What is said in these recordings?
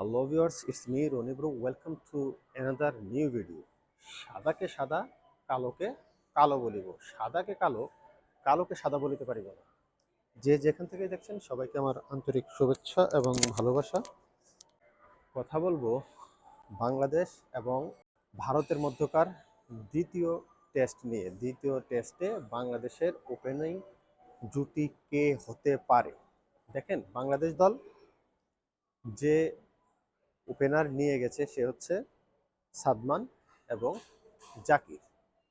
Hello viewers, it's me Roni Bro. Welcome to another new video. সাদাকে সাদা কালোকে কালো বলিব। সাদাকে কালো কালোকে সাদা বলিতে পারিব না। যে যেখান থেকে দেখছেন সবাইকে আমার আন্তরিক শুভেচ্ছা এবং ভালোবাসা। কথা বলব বাংলাদেশ এবং ভারতের মধ্যকার দ্বিতীয় টেস্ট নিয়ে। দ্বিতীয় টেস্টে বাংলাদেশের ওপেনিং জুটি কে হতে পারে? দেখেন বাংলাদেশ দল যে ওপেনার নিয়ে গেছে সে হচ্ছে সাদমান এবং জাকির।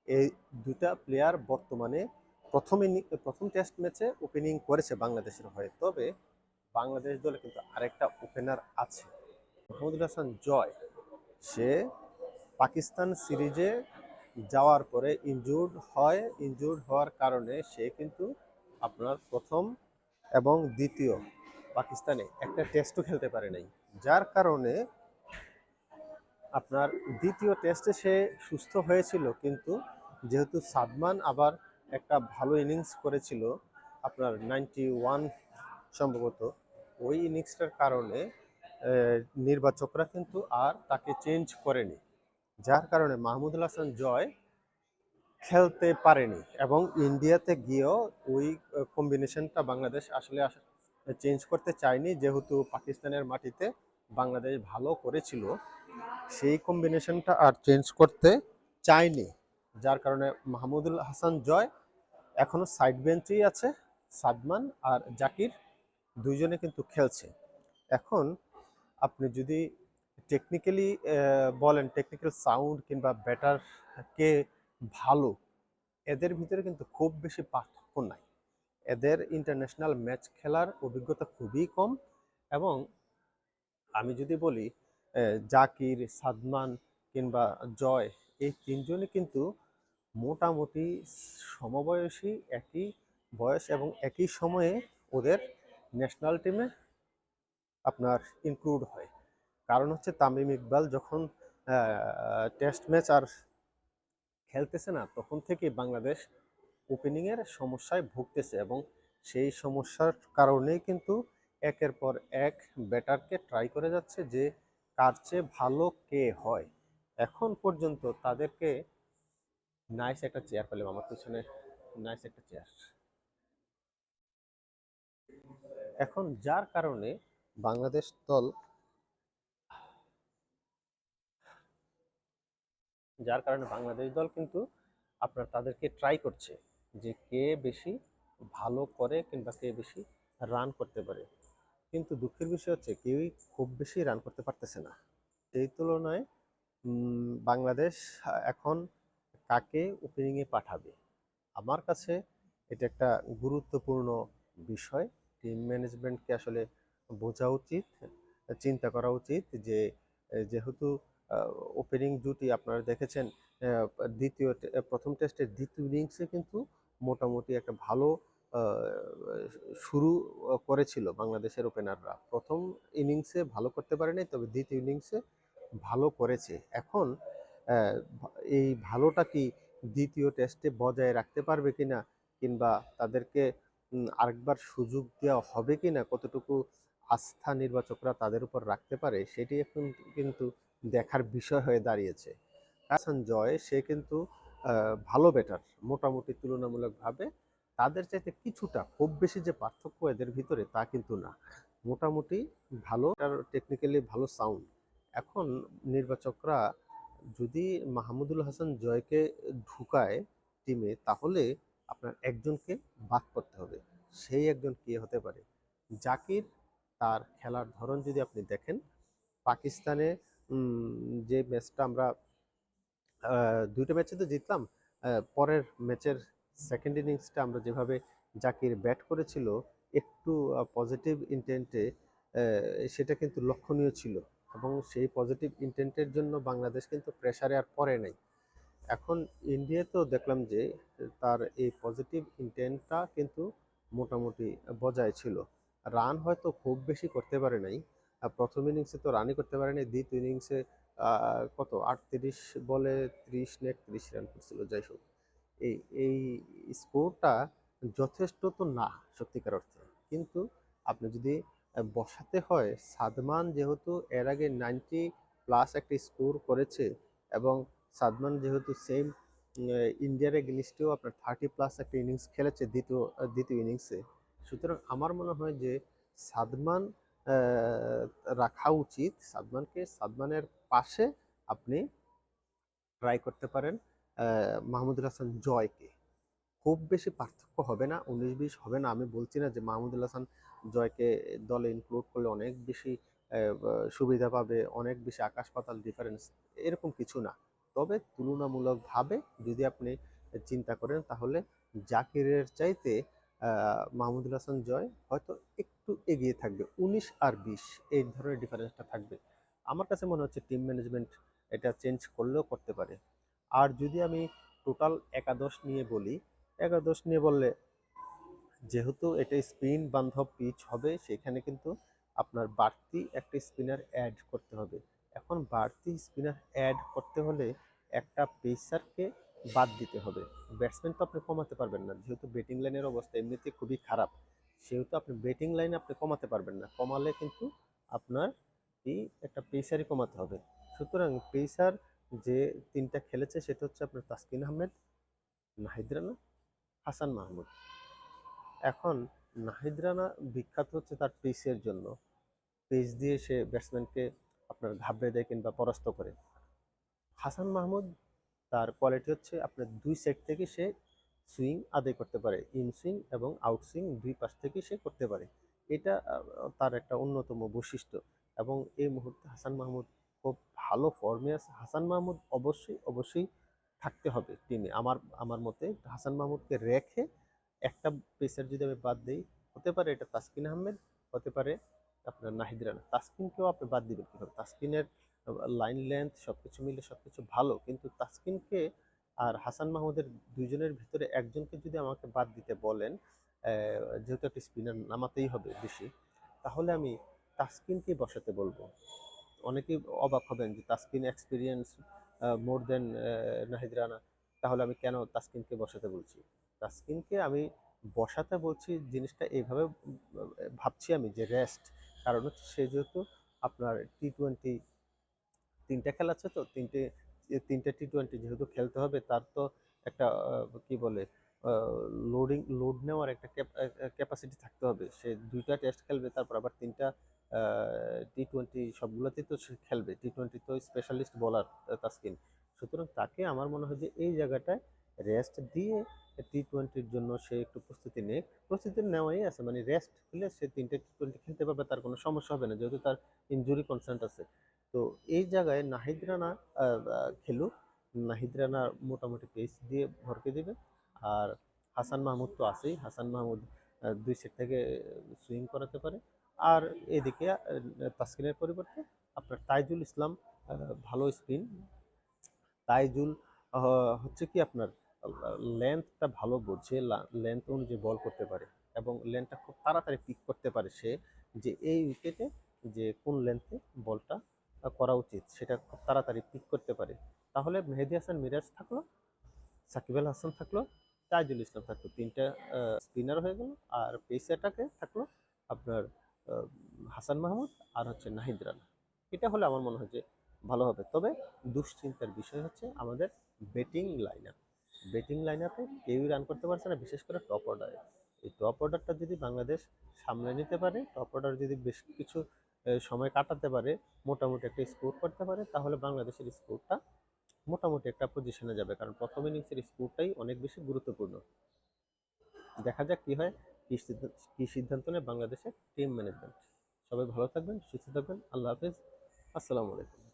এই দুটা প্লেয়ার বর্তমানে প্রথমে প্রথম টেস্ট ম্যাচে ওপেনিং করেছে বাংলাদেশের হয়ে। তবে বাংলাদেশ দলে কিন্তু আরেকটা ওপেনার আছে। মাহমুদুল হাসান জয়, সে পাকিস্তান সিরিজে যাওয়ার পরে ইনজুর্ড হয়। ইনজুর্ড হওয়ার কারণে সে কিন্তু আপনার প্রথম এবং দ্বিতীয় পাকিস্তানে একটা টেস্টও খেলতে পারে নাই। যার কারণে আপনার দ্বিতীয় টেস্টে সে সুস্থ হয়েছিল, কিন্তু যেহেতু সাদমান আবার একটা ভালো ইনিংস করেছিল, আপনার নাইনটি ওয়ান সম্ভবত, ওই ইনিংসটার কারণে নির্বাচকরা কিন্তু আর তাকে চেঞ্জ করেনি। যার কারণে মাহমুদুল হাসান জয় খেলতে পারেনি এবং ইন্ডিয়াতে গিয়েও ওই কম্বিনেশনটা বাংলাদেশ আসলে চেঞ্জ করতে চায়নি, যেহেতু পাকিস্তানের মাটিতে বাংলাদেশ ভালো করেছিল, সেই কম্বিনেশনটা আর চেঞ্জ করতে চায়নি। যার কারণে মাহমুদুল হাসান জয়, এখনও সাইড বেঞ্চেই আছে সাদমান আর জাকির, দুইজনে কিন্তু খেলছে। এখন আপনি যদি টেকনিক্যালি বলেন টেকনিক্যাল সাউন্ড কিংবা ব্যাটার কে ভালো, এদের ভিতরে কিন্তু খুব বেশি পার্থক্য নাই। এদের ইন্টারন্যাশনাল ম্যাচ খেলার অভিজ্ঞতা খুবই কম এবং আমি যদি বলি জাকির, সাদমান কিংবা জয়, এই তিনজনই কিন্তু মোটামুটি সমবয়সী, একই বয়স এবং একই সময়ে ওদের ন্যাশনাল টিমে আপনার ইনক্লুড হয়। কারণ হচ্ছে তামিম ইকবাল যখন টেস্ট ম্যাচ আর খেলতেছে না, তখন থেকেই বাংলাদেশ ওপেনিংয়ের সমস্যায় ভুগতেছে এবং সেই সমস্যার কারণেই কিন্তু একের পর এক ব্যাটারকে ট্রাই করে যাচ্ছে যে কার চেয়ে ভালো কে হয়। এখন পর্যন্ত তাদেরকে নাইস একটা চেয়ার পেলাম আমার পিছনে নাইস একটা চেয়ার এখন যার কারণে বাংলাদেশ দল যার কারণে বাংলাদেশ দল কিন্তু আপনার তাদেরকে ট্রাই করছে যে কে বেশি ভালো করে কিংবা কে বেশি রান করতে পারে। কিন্তু দুঃখের বিষয় হচ্ছে কেউই খুব বেশি রান করতে পারতেছে না। সেই তুলনায় বাংলাদেশ এখন কাকে ওপেনিংয়ে পাঠাবে? আমার কাছে এটা একটা গুরুত্বপূর্ণ বিষয়। টিম ম্যানেজমেন্টকে আসলে বোঝা উচিত, চিন্তা করা উচিত যে যেহেতু ওপেনিং জুটি আপনারা দেখেছেন দ্বিতীয়, প্রথম টেস্টের দ্বিতীয় ইনিংসে কিন্তু মোটামুটি একটা ভালো শুরু করেছিল বাংলাদেশের ওপেনাররা প্রথম ইনিংসে ভালো করতে পারেনি, তবে দ্বিতীয় ইনিংসে ভালো করেছে। এখন এই ভালোটা কি দ্বিতীয় টেস্টে বজায় রাখতে পারবে কিনা, কিংবা তাদেরকে আরেকবার সুযোগ দেওয়া হবে কিনা, কতটুকু আস্থা নির্বাচকরা তাদের উপর রাখতে পারে, সেটি এখন কিন্তু দেখার বিষয় হয়ে দাঁড়িয়েছে। জয়, সে কিন্তু ভালো ব্যাটার মোটামুটি তুলনামূলকভাবে তাদের চাইতে কিছুটা খুব বেশি যে পার্থক্য এদের ভিতরে তা কিন্তু না। মোটামুটি ভালো টেকনিক্যালি ভালো সাউন্ড এখন নির্বাচকরা যদি মাহমুদুল হাসান জয়কে ঢুকায় টিমে তাহলে আপনার একজনকে বাদ করতে হবে। সেই একজন কে হতে পারে? জাকির, তার খেলার ধরন যদি আপনি দেখেন, পাকিস্তানে যে ম্যাচটা আমরা দুইটা ম্যাচে তো জিতলাম পরের ম্যাচের সেকেন্ড ইনিংসটা আমরা যেভাবে জাকির ব্যাট করেছিল, একটু পজিটিভ ইন্টেন্টে সেটা কিন্তু লক্ষণীয় ছিল। এবং সেই পজিটিভ ইন্টেন্টের জন্য বাংলাদেশ কিন্তু প্রেশারে আর পড়ে নাই। এখন ইন্ডিয়াতেও দেখলাম যে, তার এই পজিটিভ ইন্টেন্টটা কিন্তু মোটামুটি বজায় ছিল। রান হয়তো খুব বেশি করতে পারে নাই। প্রথম ইনিংসে তো রানই করতে পারে নাই দ্বিতীয় ইনিংসে কত? আটত্রিশ বলে ত্রিশ না একত্রিশ রান করছিল, যাই হোক। এই এই স্কোরটা যথেষ্ট তো না, সত্যিকার অর্থে। কিন্তু আপনি যদি বসাতে হয়, সাদমান যেহেতু এর আগে নাইনটি প্লাস একটা স্কোর করেছে এবং সাদমান যেহেতু সেম ইন্ডিয়ার এগেনিস্টেও আপনার থার্টি প্লাস একটা ইনিংস খেলেছে দ্বিতীয় দ্বিতীয় ইনিংসে। সুতরাং আমার মনে হয় যে সাদমান রাখা উচিত। সাদমানকে, সাদমানের পাশে আপনি ট্রাই করতে পারেন। মাহমুদুল হাসান জয়কে। খুব বেশি পার্থক্য হবে না, উনিশ বিশ হবে না, আমি বলছি না যে মাহমুদুল হাসান জয়কে দলে ইনক্লুড করলে অনেক বেশি সুবিধা পাবে, অনেক বেশি আকাশ পাতাল ডিফারেন্স এরকম কিছু না। তবে তুলনামূলকভাবে যদি আপনি চিন্তা করেন, তাহলে জাকিরের চাইতে মাহমুদুল হাসান জয় হয়তো একটু এগিয়ে থাকবে, উনিশ আর বিশ, এই ধরনের ডিফারেন্সটা থাকবে। আমার কাছে মনে হচ্ছে টিম ম্যানেজমেন্ট এটা চেঞ্জ করলেও করতে পারে। আর যদি আমি টোটাল একাদশ নিয়ে বলি, একাদশ নিয়ে বললে যেহেতু এটা স্পিন বান্ধব পিচ হবে, সেখানে কিন্তু আপনার বাড়তি একটা স্পিনার অ্যাড করতে হবে। এখন বাড়তি স্পিনার অ্যাড করতে হলে একটা পেসারকে বাদ দিতে হবে। ব্যাটসম্যান তো আপনি কমাতে পারবেন না, যেহেতু ব্যাটিং লাইনের অবস্থা এমনিতে খুবই খারাপ। সেহেতু আপনি ব্যাটিং লাইন আপনি কমাতে পারবেন না, কমালে কিন্তু আপনার এই একটা পেসারই কমাতে হবে। সুতরাং পেসার যে তিনটা খেলেছে সেটা হচ্ছে আপনার তাসকিন আহমেদ, নাহিদ রানা, হাসান মাহমুদ। এখন নাহিদ রানা বিখ্যাত হচ্ছে তার পেসের জন্য। পেস দিয়ে সে ব্যাটসম্যানকে আপনার ঘাবড়ে দেয় কিংবা পরাস্ত করে। হাসান মাহমুদ, তার কোয়ালিটি হচ্ছে আপনার দুই সেট থেকে সে সুইং আদায় করতে পারে। ইন সুইং এবং আউট সুইং দুই পাশ থেকে সে করতে পারে। এটা তার একটা অন্যতম বৈশিষ্ট্য। এবং এই মুহূর্তে হাসান মাহমুদ ভালো ফর্মে আছে। হাসান মাহমুদ অবশ্যই অবশ্যই থাকতে হবে টিমে আমার আমার মতে হাসান মাহমুদকে রেখে একটা পেসার যদি আমি বাদ দিই, হতে পারে এটা তাসকিন আহমেদ, হতে পারে আপনার নাহিদ রানা। তাসকিনকেও আপনি বাদ দিবেন কীভাবে? তাসকিনের লাইন লেন্থ সব কিছু মিলে সব কিছু ভালো, কিন্তু তাসকিনকে আর হাসান মাহমুদের দুজনের ভিতরে একজনকে যদি আমাকে বাদ দিতে বলেন যেহেতু একটা স্পিনার নামাতেই হবে বেশি, তাহলে আমি তাসকিনকে বসাতে বলব। অনেকেই অবাক হবেন যে Taskin experience more than Nahid Rana, তাহলে আমি কেন তাসকিনকে বসাতে বলছি? তাসকিনকে আমি বসাতে বলছি জিনিসটা এইভাবে ভাবছি আমি যে রেস্ট কারণ হচ্ছে সে যেহেতু আপনার টি টোয়েন্টি তিনটা খেলা আছে তো, তিনটে তিনটে টি টোয়েন্টি যেহেতু খেলতে হবে, তার তো একটা কি বলে লোডিং লোড নেওয়ার একটা ক্যাপাসিটি থাকতে হবে। সে দুইটা টেস্ট খেলবে, তারপর আবার তিনটা টি টোয়েন্টি সবগুলোতেই তো সে খেলবে। টি টোয়েন্টি তো স্পেশালিস্ট বোলার তাসকিন। সুতরাং তাকে আমার মনে হয় যে এই জায়গাটায় রেস্ট দিয়ে টি টোয়েন্টির জন্য সে একটু প্রস্তুতি নেয় প্রস্তুতি নেওয়াই আছে মানে রেস্ট হলে সে তিনটে টি টোয়েন্টি খেলতে পারবে, তার কোনো সমস্যা হবে না, যেহেতু তার ইনজুরি কনসার্ন আছে। তো এই জায়গায় নাহিদ রানা খেলুক। নাহিদ রানা মোটামুটি পেস দিয়ে ভরকে দিবে। আর হাসান মাহমুদ তো আছেই। হাসান মাহমুদ দুই সেট থেকে সুইং করাতে পারে। আর এদিকে তাসকিনের পরিবর্তে আপনার তাইজুল ইসলাম ভালো স্পিন। তাইজুল হচ্ছে কি আপনার লেন্থটা ভালো বোঝে লেন্থ অনুযায়ী বল করতে পারে এবং লেন্থটা খুব তাড়াতাড়ি পিক করতে পারে সে যে এই উইকেটে যে কোন লেন্থে বলটা করা উচিত সেটা খুব তাড়াতাড়ি পিক করতে পারে। তাহলে মেহেদি হাসান মিরাজ থাকল, সাকিব আল হাসান থাকল, তাইজুল ইসলাম থাকল। তিনটা স্পিনার হয়ে গেল। আর পেসারটাকে থাকল আপনার হাসান মাহমুদ আর হচ্ছে নাহিদ রানা। এটা হলে আমার মনে হয় যে ভালো হবে। তবে দুশ্চিন্তার বিষয় হচ্ছে আমাদের batting line up batting line আপে কেউই রান করতে পারছে না, বিশেষ করে টপ অর্ডারে এই টপ অর্ডারটা যদি বাংলাদেশ সামলে নিতে পারে টপ অর্ডার যদি বেশ কিছু সময় কাটাতে পারে, মোটামুটি একটা স্কোর করতে পারে, তাহলে বাংলাদেশের স্কোরটা মোটামুটি একটা পজিশনে যাবে। কারণ প্রথম ইনিংসের স্কোরটাই অনেক বেশি গুরুত্বপূর্ণ। দেখা যাক কি হয়। কি সিদ্ধান্ত নেয় বাংলাদেশের টিম ম্যানেজমেন্ট সবাই ভালো থাকবেন, সুস্থ থাকবেন। আল্লাহ হাফেজ। আসসালামু আলাইকুম।